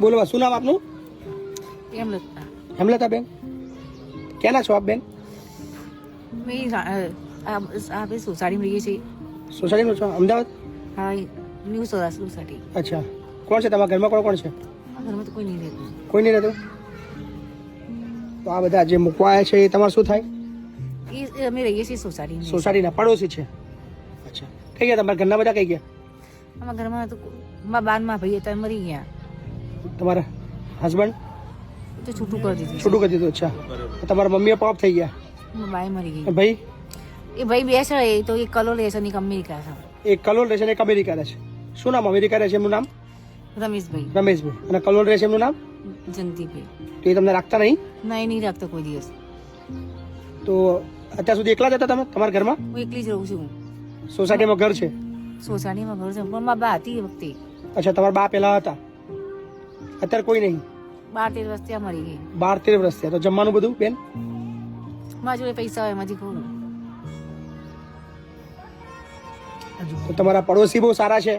બોલો શું નામ આપનું? હેમલતા. હેમલતા બેન ક્યાંના છો આપ બેન? આપણે સોસાયટીમાં રહીએ છીએ. સોસાયટીમાં છો? અમદાવાદ? હા ન્યૂ સૌરાષ્ટ્ર સોસાયટી. અચ્છા. કોણ છે? તમારા ઘરમાં કોણ કોણ છે? ઘરમાં તો કોઈ નહીં રહેતું. કોઈ નહીં રહેતું? તો આ બધા જે મૂકવા આવ્યા છે એ તમારે શું થાય? એ અમે રહીએ છીએ સોસાયટીમાં. સોસાયટીના પડોશી છે. અચ્છા. કઈ ગયા તમારા ઘરના બધા? કઈ ગયા? અમારા ઘરમાં તો મા બાનમાં ભાઈ હતા મરી ગયા. તમારા હસબન્ડ તો છૂટું કરી દીધું છૂટું કરી દીધું અચ્છા. તમારા મમ્મી પાપ થઈ ગયા? બાઈ મરી ગઈ. ભાઈ? એ ભાઈ બે છે એ તો એ કલો લે છે ને એક અમેરિકા છે. એ કલોલ રહેશે અને એક અમેરિકા છે શું નામ? અમેરિકા રહેશે એમનું નામ? રમેશભાઈ. રમેશભાઈ. અને કલોલ રહેશે એમનું નામ? જંતીભાઈ તો એ તમને રાખતા નહીં? ના એ નહીં રાખતો કોઈ દિવસ. તો અત્યાર સુધી એકલા જ હતા તમે? તમારા ઘરમાં? હું એકલી જ રહું છું. સોસાયટીમાં ઘર છે? સોસાયટીમાં ઘર છે પણ મારા બા હતી એ વખતે. અચ્છા તમારા બા પહેલા હતા? અત્યારે કોઈ નહીં? બાર તેર વર્ષ ત્યાં મરી ગઈ. બાર તેર વર્ષ થયા તો જમવાનું બધું બેન? મારા જોડે પૈસા હોય એમાંથી ખોવું તો તમારા પડોશી બહુ સારા છે.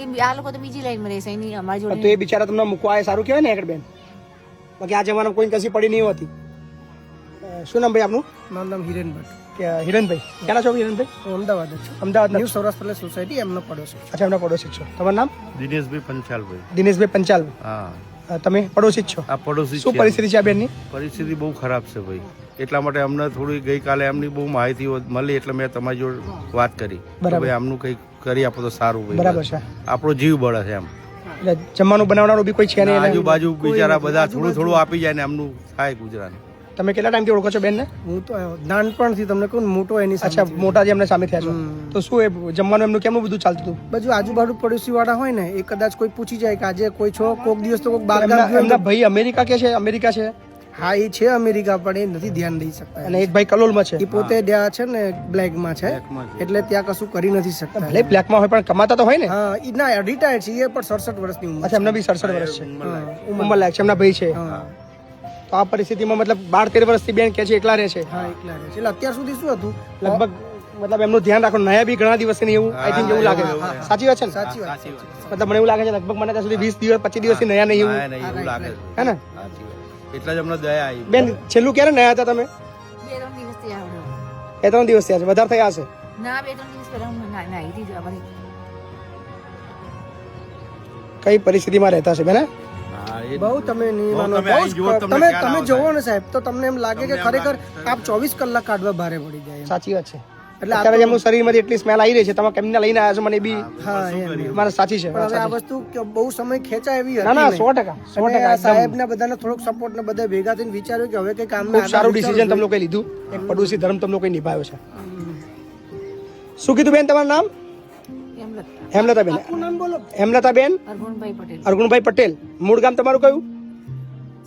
એ આ લોકો તો બીજી લાઈનમાં રહેશે એની અમારી તો એ બિચારા તમને મૂકવા આવે સારું કહેવાય ને એકડ બેન? બાકી આ જમાનામાં કોઈ કશી પડી નહીં હોતી. શું નામ ભાઈ આપનું? મારું નામ હિરેન ભટ્ટ. હિરણભાઈ ક્યાંના છો હિરણભાઈ? હું અમદાવાદ છું. Ahmedabad new Saurashtra palace society એમનો પડોશી અચ્છા એમના પડોશી છો. તમારું નામ? દિનેશભાઈ પંચાલભાઈ. દિનેશભાઈ પંચાલ હા. તમે પડોશી જ છો? આ પડોશી શું પરિસ્થિતિ છે આ બેનની? પરિસ્થિતિ બહુ ખરાબ છે ભાઈ. એટલા માટે અમને થોડી ગઈકાલે એમની બહુ માહિતી મળી એટલે મેં તમારી જોડે વાત કરી. બરાબર. ભાઈ આમનું કંઈક કરી આપો તો સારું ભાઈ. બરાબર છે. આપણો જીવ બળે છે એમ. એટલે જમવાનું બનાવનારું બી કોઈ છે નહીં આજુબાજુ બિચારા બધા થોડું થોડું આપી જાય ને એમનું થાય ગુજરાત તમે કેટલા ટાઈમથી ઓળખો છો બેનને? હું તો નાનપણથી તમને કહું ને મોટો એની અચ્છા મોટા જે એમને સામે થયા છો. તો શું એ જમવાનું એમનું કેમનું બધું ચાલતું હતું? બાજુ આજુબાજુ પડોશી વાળા હોય ને એ કદાચ કોઈ પૂછી જાય કે આજે કોઈ છો કોક દિવસ તો કોક બાર એમના ભાઈ અમેરિકા કે છે? અમેરિકા છે? હા એ છે અમેરિકા પણ એ નથી ધ્યાન દઈ શકતા. અને એક ભાઈ કલોલમાં છે. એ પોતે ત્યાં છે ને બ્લેકમાં છે. એટલે ત્યાં કશું કરી નથી શકતા. ભલે બ્લેકમાં હોય પણ કમાતા તો હોય ને? હા ઈ ના રિટાયર્ડ છે એ પણ સડસઠ વર્ષની ઉંમર છે એમને બી સડસઠ વર્ષ છે. હા, ઉંમર લાયક છે એમના ભાઈ છે. હા. તો આ પરિસ્થિતિમાં મતલબ બાર તેર વર્ષથી બેન કે છે એકલા રહે છે. હા એકલા રહે છે. એટલે અત્યાર સુધી શું હતું? લગભગ મતલબ એમનું ધ્યાન રાખો નયા બી ઘણા દિવસ નહીં એવું આઈ થિંક એવું લાગે. સાચી વાત છે ને? સાચી વાત મતલબ મને એવું લાગે છે લગભગ મને ત્યાં સુધી વીસ દિવસ પચીસ દિવસથી નયા નહીં એવું. નહીં, એવું લાગે. છે. હે ને? એટલા જ અમને દયા આવી. બેન છેલ્લું ક્યારે નયા હતા તમે? બે ત્રણ દિવસ બે ત્રણ દિવસ થયા છે. વધારે થયા હશે? ના બે ત્રણ દિવસ પહેલા હું ના હતી કઈ પરિસ્થિતિમાં રહેતા છે બેન. બહુ તમે નહીં માનો તમે બહુ તમને તમે તમે જોવો ને સાહેબ તો તમને એમ લાગે કે ખરેખર આપ ચોવીસ કલાક કાઢવા ભારે પડી જાય સાચી વાત છે. એટલે અત્યારે એમનું શરીરમાંથી એટલી સ્મેલ આવી રહી છે તમે કેમને લઈને આવ્યા છો મને બી હા મારે સાચી છે આ વસ્તુ કે બહુ સમય ખેંચાય એવી ના ના હતી સો. ટકા સો ટકા સાહેબ ને બધાને થોડોક સપોર્ટ ને બધા ભેગા થઈને વિચાર્યું કે હવે કઈ કામ ખૂબ સારું ડિસિઝન તમે લોકોએ લીધું એક પડોશી ધર્મ તમે લોકોએ નિભાવ્યો છે. શું કીધું બેન તમારું નામ? એમ લગતા હેમલતા બેન નામ બોલો હેમલતા બેન અરગુણભાઈ પટેલ અર્ગુણભાઈ પટેલ મૂળ ગામ તમારું કયું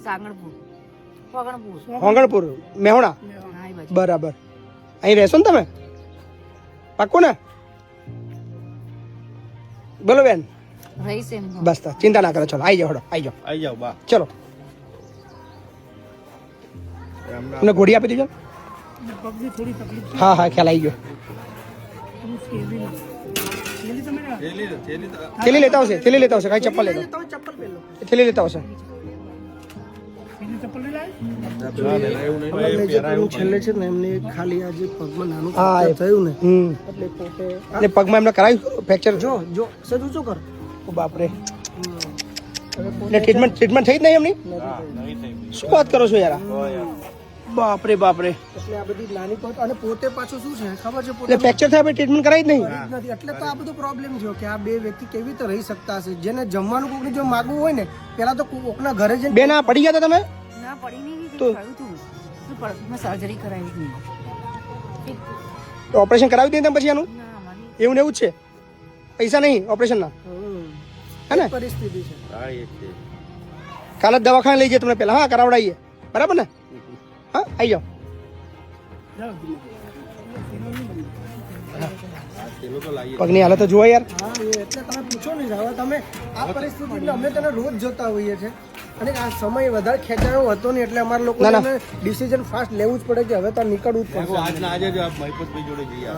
સાગણપુર પગણપુર હોંગણપુર મેહોણા હા એ બાજુ બરાબર અહીં રહેશો ને તમે? પાક્કું ને? બોલો બેન. રહીશ એમ બસ તો ચિંતા ના કરો ચલો આવી જાઓ હડો આવી જાઓ. આઈ જાઓ બા. ચલો. એમના તમને ઘોડી આપી દીધો હા હા ખ્યાલ આવી ગયો. થેલી લેતા આવશે થેલી લેતા આવશે કાંઈ ચપ્પલ લેતા ચપ્પલ થેલી લેતા આવશે. છેલ્લે છે ને એમને ખાલી આ પગમાં હા, એ- થયું ને હમ. એટલે પોતે એટલે પગમાં એમને કરાવ્યું ફ્રેક્ચર? જો ઊંચો કર? બાપરે. ટ્રીટમેન્ટ ટ્રીટમેન્ટ થઈ જ નહીં એમની. શું વાત કરો છો યાર. બાપરે બાપરે. એટલે આ બધી નાની પોત અને પોતે પાછું શું છે? ખબર છે પોતે ફ્રેક્ચર થાય પછી ટ્રીટમેન્ટ કરાવી જ નહીં. નથી. એટલે તો આ બધો પ્રોબ્લેમ થયો કે આ બે વ્યક્તિ કેવી રીતે રહી શકતા હશે? જેને જમવાનું કોકને જો માગવું હોય ને પેલા તો કોકના ઘરે જઈને બેન આ પડી ગયા હતા તમે? ના પડી નહીં તો- શું પડ- મેં સર્જરી કરાવી હતી ઓપરેશન કરાવી દીધું તમે પછી આનું? એવું ને એવું છે. પૈસા નહીં ઓપરેશનના. હે ને? પરિસ્થિતિ છે. કાલે દવાખાને લઈ જઈએ તમને પેલા. હા કરાવડાવીએ. બરાબર ને? હા આવી જાઓ. પગની હાલત જુઓ યાર હા એટલે તમે પૂછો ને હવે તમે આ પરિસ્થિતિ અમે તને રોજ જોતા હોઈએ છે અને આ સમય વધારે ખેંચાયો હતો ને એટલે અમારા લોકો. ડિસિઝન ફાસ્ટ લેવું જ પડે કે હવે તો નીકળવું જ પડશે કહું આજે જ આ મહિપતભાઈ જોડે જઈએ.